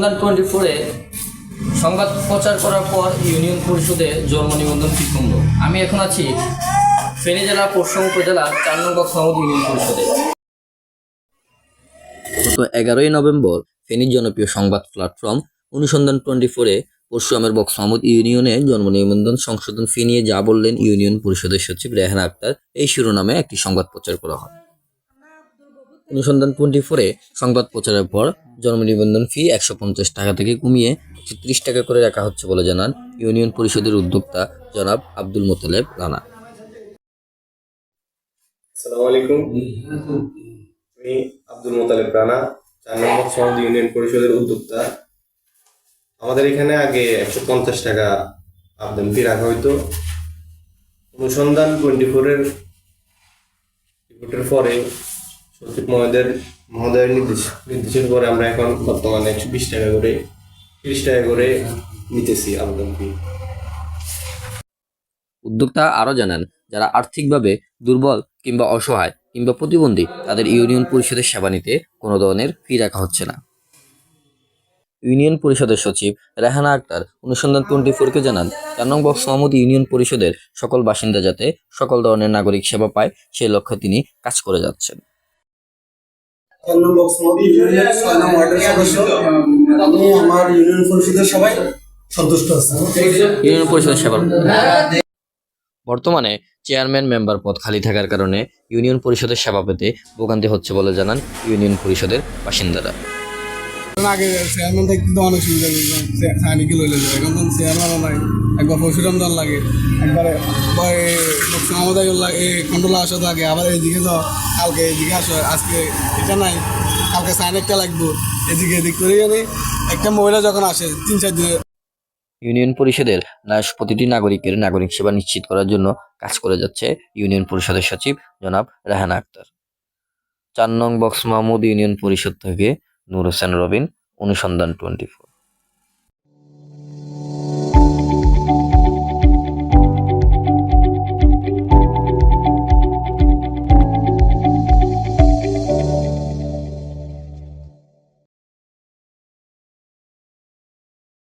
অনুসন্ধান টোয়েন্টি ফোরে সংবাদ প্রচার করার পর ইউনিয়ন পরিষদে জন্ম নিবন্ধন ফি কমল আমি এখন আছি ফেনী জেলা পশ্চিম উপজেলা চার নম্বর সমাজ ইউনিয়ন পরিষদে। গত এগারোই নভেম্বর ফেনীর জনপ্রিয় সংবাদ প্ল্যাটফর্ম অনুসন্ধান টোয়েন্টি ফোরে পরশুরামের বক্স মাহমুদ ইউনিয়নে জন্ম নিবন্ধন সংশোধন ফি নিয়ে যা বললেন ইউনিয়ন পরিষদের সচিব রেহানা আক্তার, এই শিরোনামে একটি সংবাদ প্রচার করা হয়। অনুসন্ধান টোয়েন্টি ফোরে সংবাদ প্রচারের পর জন্ম নিবন্ধন ফি একশো পঞ্চাশ টাকা থেকে কমিয়ে ত্রিশ টাকা করে রাখা হচ্ছে বলে জানান ইউনিয়ন পরিষদের উদ্যোক্তা জনাব আব্দুল মোতালেব রানা। আমি আব্দুল মোতালেব রানা, চার নম্বর সমাজ ইউনিয়ন পরিষদের উদ্যোক্তা। আমাদের এখানে আগে একশো পঞ্চাশ টাকা আবেদন ফি রাখা হইতো। অনুসন্ধান টোয়েন্টি ফোরের রিপোর্টের পরে সচিব মহোদয়ের মহোদয়ের নির্দেশ নির্দেশের পরে আমরা এখন বর্তমানে টাকা করে, তিরিশ টাকা করে নিতেছি আবেদন উদ্যোক্তা আরও জানান, যারা আর্থিকভাবে দুর্বল কিংবা অসহায় কিংবা প্রতিবন্ধী, তাদের ইউনিয়ন পরিষদের সেবা নিতে কোনো ধরনের ফি রাখা হচ্ছে না। ইউনিয়ন পরিষদের সচিব রেহানা আক্তার অনুসন্ধান টোয়েন্টি ফোরকে জানান, চার নং বক্স ইউনিয়ন পরিষদের সকল বাসিন্দা যাতে সকল ধরনের নাগরিক সেবা পায়, সেই লক্ষ্যে তিনি কাজ করে যাচ্ছেন। চার নং বক্স মধ্যে ইউনিয়নের ছয় নং ওয়ার্ডের সদস্য। আমি আমার ইউনিয়ন পরিষদের সবাই সন্তুষ্ট আছি। ইউনিয়ন পরিষদের সেবা বর্তমানে চেয়ারম্যান মেম্বার পদ খালি থাকার কারণে ইউনিয়ন পরিষদের সেবা পেতে ভোগান্তি হচ্ছে বলে জানান ইউনিয়ন পরিষদের বাসিন্দারা। আগে চেয়ারম্যান থাকতে তো অনেক সুবিধা সাইনিকে লইলে যায়। এখন তো চেয়ারম্যানও নাই, একবার পরশুরাম দল লাগে, একবারে আমাদের লাগে কন্ট্রোল আসা থাকে আবার এদিকে তো কালকে এদিকে আসো, আজকে এটা নাই, কালকে সাইন একটা লাগবো, এদিকে এদিক করে জানি একটা মহিলা যখন আসে, তিন চার দিনে ইউনিয়ন পরিষদের প্রতিটি নাগরিকের নাগরিক সেবা নিশ্চিত করার জন্য কাজ করে যাচ্ছে ইউনিয়ন পরিষদের সচিব জনাব রাহানা আক্তার। চার নং বক্স মাহমুদ ইউনিয়ন পরিষদ থেকে নূর হোসেন রবিন অনুসন্ধান টোয়েন্টি ফোর।